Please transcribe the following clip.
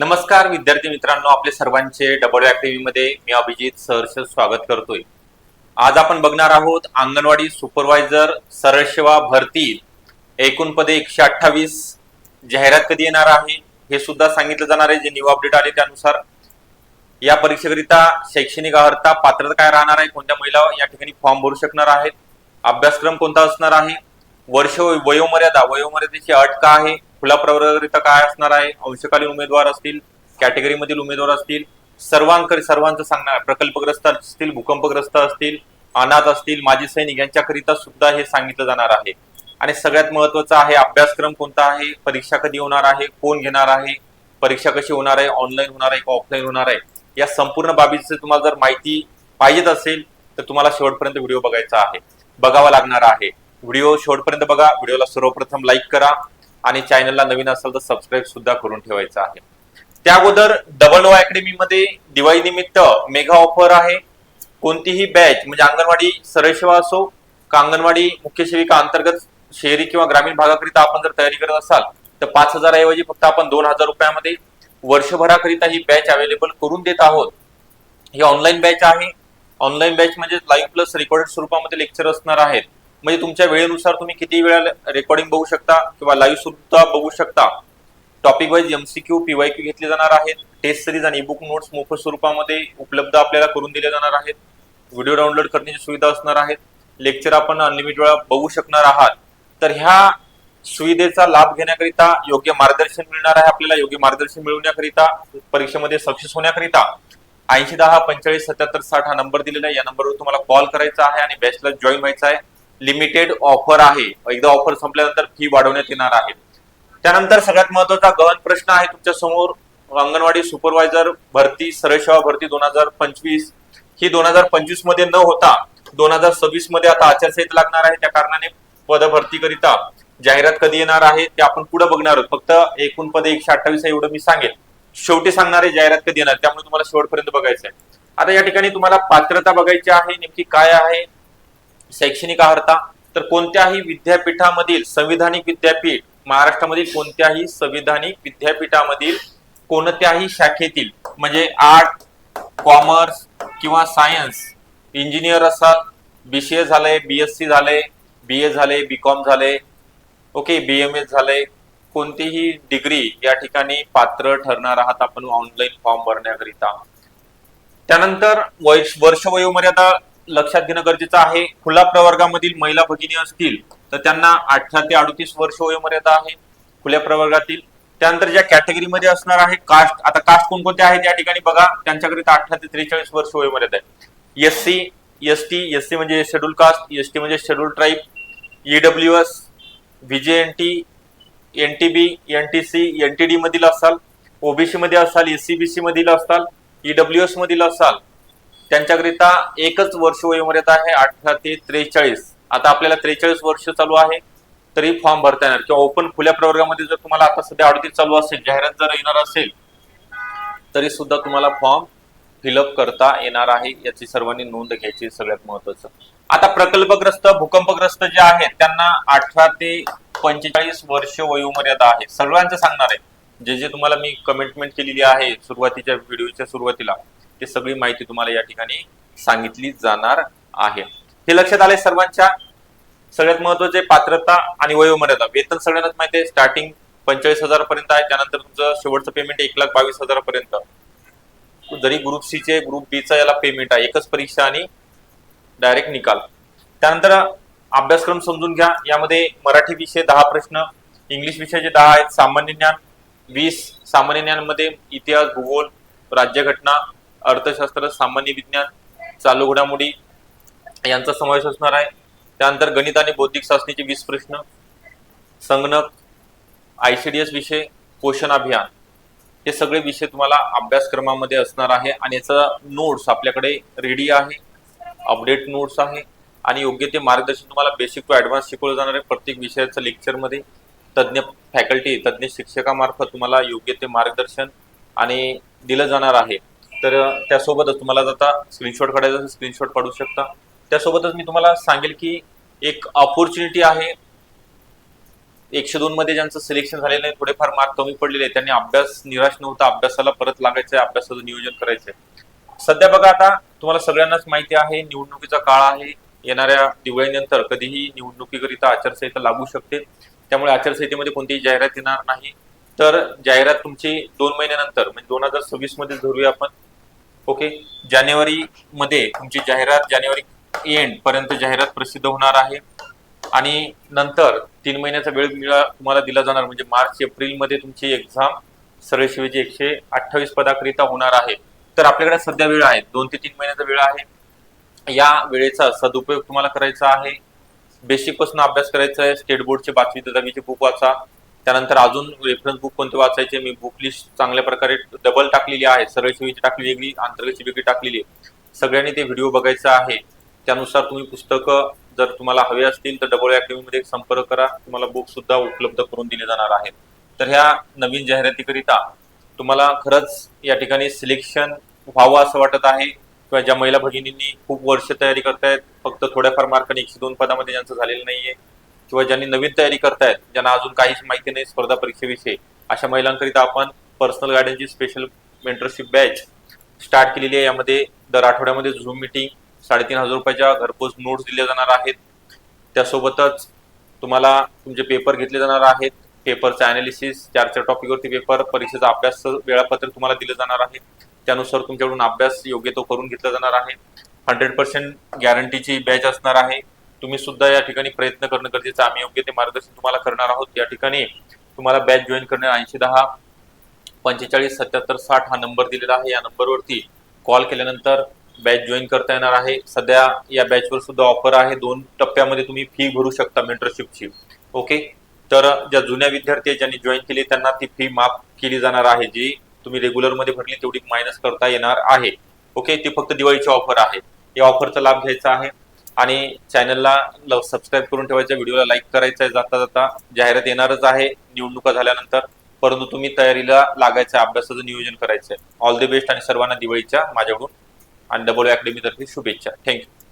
नमस्कार विद्यार्थी मित्रांनो. आपले सर्वांचे डबल ऍक्टिव्ही मध्ये मी अभिजित सहर्ष स्वागत करतोय. आज आपण बघणार आहोत अंगणवाडी सुपरवायझर सरळ सेवा भरती. एकूण पदे एकशे अठ्ठावीस जाहिरात कधी येणार आहे? हे सुद्धा सांगितलं जाणार आहे. जे न्यू अपडेट आले त्यानुसार. या परीक्षेकरिता शैक्षणिक अर्हता पात्रता काय राहणार आहे? कोणत्या महिला या ठिकाणी फॉर्म भरू शकणार आहेत? अभ्यासक्रम कोणता असणार आहे? वर्ष वयोमर्यादा वयोमर्यादेची अट का आहे? खुला प्रवर्गाकरिता काय असणार आहे? अंशकालीन उमेदवार असतील कॅटेगरीमधील उमेदवार असतील सर्वांकरी सर्वांचं सांगणार प्रकल्पग्रस्त असतील भूकंपग्रस्त असतील अनाथ असतील माजी सैनिक यांच्याकरिता सुद्धा हे सांगितलं जाणार आहे. आणि सगळ्यात महत्वाचं आहे अभ्यासक्रम कोणता आहे? परीक्षा कधी होणार आहे? कोण घेणार आहे? परीक्षा कशी होणार आहे? ऑनलाईन होणार आहे का ऑफलाईन होणार आहे? या संपूर्ण बाबीची तुम्हाला जर माहिती पाहिजेत असेल तर तुम्हाला शेवटपर्यंत व्हिडिओ बघायचा आहे. बघावा लागणार आहे. व्हिडिओ शेवटपर्यंत बघा. व्हिडिओला सर्वप्रथम लाईक करा. आणि चॅनलला नवीन असेल तर सबस्क्राईब सुद्धा करून ठेवायचं आहे. त्या अगोदर डबल ओ अकॅडमी मध्ये दिवाळी निमित्त मेगा ऑफर आहे. कोणतीही बॅच म्हणजे अंगणवाडी सरळ सेवा असो का अंगणवाडी मुख्य सेविका अंतर्गत शहरी किंवा ग्रामीण भागाकरिता आपण जर तयारी करत असाल तर पाच हजाराऐवजी फक्त आपण दोन हजार रुपयामध्ये वर्षभराकरिता ही बॅच अवेलेबल करून देत आहोत. ही ऑनलाईन बॅच आहे. ऑनलाईन बॅच म्हणजे लाईव्ह प्लस रेकॉर्डेड स्वरूपामध्ये लेक्चर असणार आहेत. म्हणजे तुमच्या वेळेनुसार तुम्ही किती वेळा रेकॉर्डिंग बघू शकता किंवा लाईव्ह सुद्धा बघू शकता. टॉपिक वाईज एमसीक्यू पीवायक्यू घेतले जाणार आहेत. टेस्ट सिरीज आणि बुक नोट्स मोफत स्वरूपामध्ये उपलब्ध आपल्याला करून दिले जाणार आहेत. व्हिडिओ डाउनलोड करण्याची सुविधा असणार आहेत. लेक्चर आपण अनलिमिटेड वेळा बघू शकणार आहात. तर ह्या सुविधेचा लाभ घेण्याकरिता योग्य मार्गदर्शन मिळणार आहे आपल्याला. योग्य मार्गदर्शन मिळवण्याकरिता परीक्षेमध्ये सक्सेस होण्याकरिता ऐंशी दहा पंचेचाळीस सत्याहत्तर साठ हा नंबर दिलेला आहे. या नंबरवर तुम्हाला कॉल करायचा आहे आणि बॅचला जॉईन व्हायचा आहे. लिमिटेड ऑफर आहे. एकदा ऑफर संपल्यानंतर फी वाढवण्यात येणार आहे. त्यानंतर सगळ्यात महत्त्वाचा गहन प्रश्न आहे तुमच्यासमोर. अंगणवाडी सुपरवायझर भरती सरळ सेवा भरती दोन हजार पंचवीस. ही दोन हजार पंचवीसमध्ये न होता दोन हजार सव्वीसमध्ये आता आचारसंहिता लागणार आहे. त्या कारणाने पद भरतीकरिता जाहिरात कधी येणार आहे ते आपण पुढे बघणार आहोत. फक्त एकूण पद एकशे अठ्ठावीस आहे एवढं मी सांगेन. शेवटी सांगणार आहे जाहिरात कधी येणार त्यामुळे तुम्हाला शेवटपर्यंत बघायचं आहे आता या ठिकाणी तुम्हाला पात्रता बघायची आहे नेमकी काय आहे शैक्षणिक अर्हता तर कोणत्याही विद्यापीठामधील संविधानिक विद्यापीठ महाराष्ट्रामधील कोणत्याही संविधानिक विद्यापीठामधील कोणत्याही शाखेतील म्हणजे आर्ट कॉमर्स किंवा सायन्स इंजिनियर असाल ए झालंय बीएससी झालंय बी ए झाले बी कॉम झाले ओके बी एम एस झालंय कोणतीही डिग्री या ठिकाणी पात्र ठरणार आहात आपण ऑनलाईन फॉर्म भरण्याकरिता. त्यानंतर वर्ष वर्ष वयोमर्यादा लक्षात घेणं गरजेचं आहे. खुला प्रवर्गामधील महिला भगिनी असतील तर त्यांना अठरा ते अडतीस वर्ष वयोमर्यादा आहे खुल्या प्रवर्गातील. त्यानंतर ज्या कॅटेगरीमध्ये असणार आहे कास्ट आता कास्ट कोणकोणते आहेत या ठिकाणी बघा. त्यांच्याकरिता अठरा ते त्रेचाळीस वर्ष वयोमर्यादा आहे. S C S T S C म्हणजे शेड्यूल कास्ट एस टी म्हणजे schedule tribe EW S VJNT N T B N T C N T D मधील असाल ओबीसी मध्ये असाल एस सी बी सी मधील असाल ईडब्ल्यू एस मधील असाल त्यांच्याकरिता एकच वर्ष वयोमर्यादा आहे अठरा ते त्रेचाळीस. आता आपल्याला त्रेचाळीस वर्ष चालू आहे तरी फॉर्म भरता येणार. किंवा ओपन खुल्या प्रवर्गामध्ये जर तुम्हाला आता सध्या अडतीस चालू असेल जाहिरात जर येणार असेल तरी सुद्धा तुम्हाला फॉर्म फिलअप करता येणार आहे याची सर्वांनी नोंद घ्यायची सगळ्यात महत्वाचं. आता प्रकल्पग्रस्त भूकंपग्रस्त जे आहेत त्यांना अठरा ते पंचेचाळीस वर्ष वयोमर्यादा आहे. सर्वांचं सांगणार आहे. जे जे तुम्हाला मी कमिटमेंट केलेली आहे सुरुवातीच्या व्हिडिओच्या सुरुवातीला ते सगळी माहिती तुम्हाला या ठिकाणी सांगितली जाणार आहे. हे लक्षात आले सर्वांच्या. सगळ्यात महत्त्वाचे पात्रता आणि वयोमर्यादा. वेतन सगळ्यांनाच माहिती आहे. स्टार्टिंग पंचेचाळीस हजार पर्यंत आहे. त्यानंतर तुमचं शेवटचं पेमेंट एक लाख बावीस हजारापर्यंत. जरी ग्रुप सी चे ग्रुप बी चा याला पेमेंट आहे. एकच परीक्षा आणि डायरेक्ट निकाल. त्यानंतर अभ्यासक्रम समजून घ्या. यामध्ये मराठी विषय दहा प्रश्न इंग्लिश विषयाचे दहा आहेत सामान्य ज्ञान वीस सामान्य ज्ञानमध्ये इतिहास भूगोल राज्यघटना अर्थशास्त्र सामान्य विज्ञान चालू घडामोडी यांचा समावेश असणार आहे. त्यानंतर गणित आणि बौद्धिक शास्त्राचे वीस प्रश्न संगणक आय सी डी एस विषय पोषण अभियान. हे सगळे विषय तुम्हाला अभ्यासक्रमामध्ये असणार आहे आणि याचा नोट्स आपल्याकडे रेडी आहे अपडेट नोट्स आहे आणि योग्य ते मार्गदर्शन तुम्हाला बेसिक टू ॲडव्हान्स शिकवलं जाणार आहे प्रत्येक विषयाचं लेक्चरमध्ये तज्ज्ञ फॅकल्टी तज्ज्ञ शिक्षकामार्फत तुम्हाला योग्य ते मार्गदर्शन आणि दिलं जाणार आहे. तर त्यासोबतच तुम्हाला आता स्क्रीनशॉट काढायचा असेल स्क्रीनशॉट काढू शकता. त्यासोबतच मी तुम्हाला सांगेल की एक ऑपॉर्च्युनिटी आहे. एकशे दोन मध्ये ज्यांचं सिलेक्शन झालेलं आहे थोडेफार मार्क कमी पडलेले आहेत. त्यांनी अभ्यास निराश नव्हता. अभ्यासाला परत लागायचं आहे अभ्यासाचं नियोजन करायचंय. सध्या बघा आता तुम्हाला सगळ्यांनाच माहिती आहे निवडणुकीचा काळ आहे. येणाऱ्या दिवाळीनंतर कधीही निवडणुकीकरिता आचारसंहिता लागू शकते. त्यामुळे आचारसंहितेमध्ये कोणतीही जाहिरात येणार नाही. तर जाहिरात तुमची दोन महिन्यानंतर म्हणजे दोन हजार सव्वीसमध्ये धरूया आपण. ओके? जानेवारी मध्ये तुमची जाहिरात जानेवारी एंड पर्यंत जाहिरात प्रसिद्ध होणार आहे. आणि नंतर तीन महिन्याचा वेळ मिळा तुम्हाला दिला जाणार म्हणजे मार्च एप्रिलमध्ये तुमची एक्झाम सरळ शिवाजी एकशे अठ्ठावीस पदाकरिता होणार आहे. तर आपल्याकडे सध्या वेळ आहे दोन ते तीन महिन्याचा वेळ आहे. या वेळेचा सदुपयोग तुम्हाला करायचा आहे. बेसिकपासून अभ्यास करायचा आहे स्टेट बोर्डचे बातमी ते दहावीचे बुक वाचा. त्यानंतर अजून रेफरन्स बुक कोणते वाचायचे मी बुक लिस्ट चांगल्या प्रकारे डबल टाकलेली आहे. सरळ शिवीची टाकली वेगळी अंतर्गतची वेगळी टाकलेली आहे. सगळ्यांनी ते व्हिडिओ बघायचा आहे. त्यानुसार तुम्ही पुस्तकं जर तुम्हाला हवे असतील तर डबल अकॅडमीमध्ये संपर्क करा. तुम्हाला बुक सुद्धा उपलब्ध करून दिले जाणार आहेत. तर ह्या नवीन जाहिरातीकरिता तुम्हाला खरंच या ठिकाणी सिलेक्शन व्हावं असं वाटत आहे. किंवा ज्या महिला भगिनींनी खूप वर्ष तयारी करतायत फक्त थोड्याफार मार्काने एकशे दोन पदामध्ये ज्यांचं झालेलं नाहीये किंवा ज्यांनी नवीन तयारी करतायत ज्यांना अजून काहीच माहिती नाही स्पर्धा परीक्षेविषयी अशा महिलांकरिता आपण पर्सनल गायडन्सची स्पेशल मेंटरशिप बॅच स्टार्ट केलेली आहे. यामध्ये दर आठवड्यामध्ये झूम मिटिंग साडेतीन हजार रुपयाच्या घरपोच नोट्स दिल्या जाणार आहेत. त्यासोबतच तुम्हाला तुमचे पेपर घेतले जाणार आहेत. पेपरचं अनालिसिस चार चार टॉपिकवरती पेपर परीक्षेचा अभ्यास वेळापत्रक तुम्हाला दिलं जाणार आहे. त्यानुसार तुमच्याकडून अभ्यास योग्य तो करून घेतला जाणार आहे. हंड्रेड पर्सेंट गॅरंटीची बॅच असणार आहे. तुम्ही सुद्धा या ठिकाणी प्रयत्न करणं गरजेचं आम्ही योग्य ते मार्गदर्शन तुम्हाला करणार आहोत. या ठिकाणी तुम्हाला बॅच जॉईन करणे ऐंशी दहा पंचेचाळीस सत्याहत्तर साठ हा नंबर दिलेला आहे. या नंबरवरती कॉल केल्यानंतर बॅच जॉईन करता येणार आहे. सध्या या बॅचवर सुद्धा ऑफर आहे. दोन टप्प्यामध्ये तुम्ही फी भरू शकता मेंटरशिपची ओके तर ज्या जुन्या विद्यार्थी ज्यांनी जॉईन केली त्यांना ती फी माफ केली जाणार आहे. जी तुम्ही रेग्युलरमध्ये भरली तेवढी मायनस करता येणार आहे. ओके ती फक्त दिवाळीची ऑफर आहे. या ऑफरचा लाभ घ्यायचा आहे. आणि चॅनलला सबस्क्राईब करून ठेवायचं व्हिडिओला लाईक करायचं आहे जाता जाता जाहिरात येणारच आहे निवडणुका झाल्यानंतर. परंतु तुम्ही तयारीला लागायचं अभ्यासाचं नियोजन करायचं आहे. ऑल द बेस्ट आणि सर्वांना दिवाळीच्या माझ्याकडून आणि डबल अकॅडमीतर्फे शुभेच्छा. थँक्यू